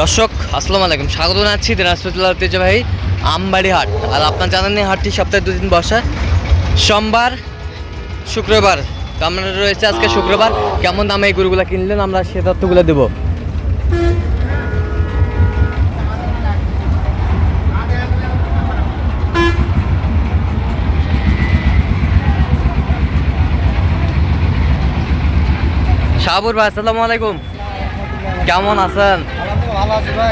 দর্শক, আসসালামু আলাইকুম। স্বাগত জানাচ্ছি দিনাজপুর জেলার ঐতিহ্যবাহী আমবাড়ি হাট। আর আপনার জানেন এই হাটটি সপ্তাহে দুদিন বসে। সোমবার, শুক্রবার, তো আমরা রয়েছে আজকে শুক্রবার। কেমন দামে এই গরুগুলো কিনলেন? আমরা সে তথ্যগুলো দেবো। শাহাবুর ভাই, আসসালামু আলাইকুম। কেমন আছেন? ভাই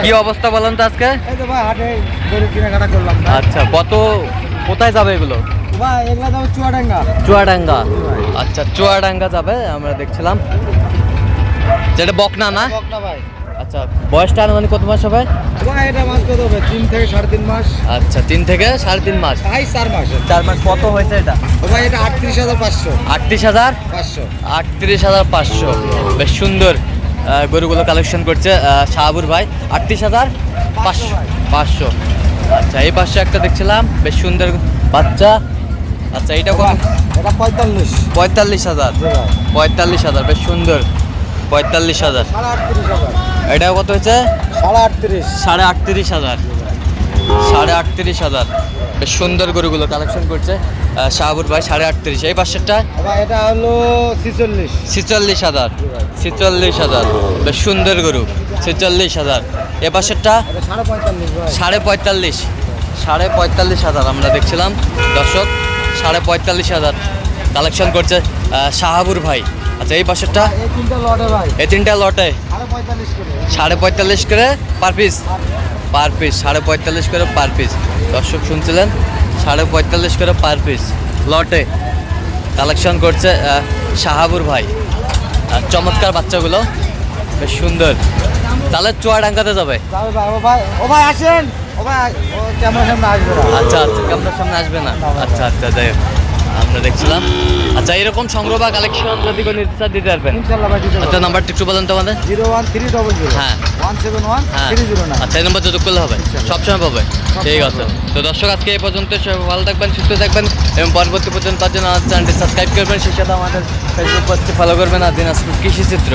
কি অবস্থা বলেন তো আজকে। আচ্ছা কত কোথায় যাবে এগুলো? চুয়াডাঙ্গা। আচ্ছা চুয়াডাঙ্গা যাবে আমরা দেখছিলাম। যেটা বকনা না? আচ্ছা বয়সটা আনুমানিক কত মাস হবে? এটা মাস কত হবে? তিন থেকে সাড়ে তিন মাস। আচ্ছা তিন থেকে সাড়ে তিন মাস। চার মাস। চার মাস কত হয়েছে এটা? ভাই এটা আটত্রিশ হাজার পাঁচশো। আটত্রিশ হাজার? পাঁচশো। আটত্রিশ হাজার পাঁচশো। বেশ সুন্দর। গরুগুলো কালেকশন করছে শাহাবুর ভাই। আটত্রিশ হাজার পাঁচশো। পাঁচশো। আচ্ছা এই পাঁচশো একটা দেখছিলাম বেশ সুন্দর বাচ্চা। আচ্ছা এইটা কত? এটা পঁয়তাল্লিশ। পঁয়তাল্লিশ হাজার। পঁয়তাল্লিশ হাজার বেশ সুন্দর। পঁয়তাল্লিশ হাজার। এটা কত হয়েছে? সাড়ে আটত্রিশ। সাড়ে আটত্রিশ হাজার। সাড়ে আটত্রিশ হাজার। বেশ সুন্দর গরুগুলো কালেকশন করছে। শাহাবুর ভাই সাড়ে আটত্রিশ। এই পাশেরটা? এটা হলো ছিচল্লিশ। ছিচল্লিশ হাজার। ছিচল্লিশ হাজার। বেশ সুন্দর গরু। ছিচল্লিশ হাজার। এ পাশেরটা? সাড়ে পঁয়তাল্লিশ সাড়ে পঁয়তাল্লিশ। হাজার আমরা দেখছিলাম। দর্শক সাড়ে পঁয়তাল্লিশ হাজার কালেকশন করছে শাহাবুর ভাই। আচ্ছা এই পাশেরটা? এই তিনটা লটে ভাই। এই তিনটা লটে? সাড়ে পঁয়তাল্লিশ করে। সাড়ে পঁয়তাল্লিশ করে পার পিস পার পিস সাড়ে পঁয়তাল্লিশ করে পার পিস দর্শক শুনছিলেন? সাড়ে পঁয়তাল্লিশ করে পার পিস লটে কালেকশন করছে শাহাবুর ভাই। আর চমৎকার বাচ্চাগুলো। বেশ সুন্দর। তাহলে চুয়াডাঙ্গাতে যাবে। যাবে ও ভাই ও ও ভাই সামনে আসবে আচ্ছা আচ্ছা ক্যামেরার সামনে আসবে না। আচ্ছা আচ্ছা যাই হোক। আমরা দেখছিলাম। আচ্ছা এরকম সংগ্রহ বা কালেকশন যদি কোনো ইচ্ছা দিতে পারবেন। আচ্ছা নাম্বারটা একটু বলেন তো আমাদের। Zero one three double zero. হ্যাঁ। ওয়ান সেভেন ওয়ান হ্যাঁ। Three zero nine. আচ্ছা এই নম্বর যোগাযোগ করলে হবে। সবসময় পাবে। ঠিক আছে। তো দর্শক আজকে এই পর্যন্ত সবাই ভালো থাকবেন সুস্থ থাকবেন এবং পরবর্তী পর্যন্ত তার জন্য আমার চ্যানেলটি সাবস্ক্রাইব করবেন। সেই সাথে আমাদের ফেসবুক পেজটি ফলো করবেন। আর দিন দিনাজপুর কৃষি চিত্র।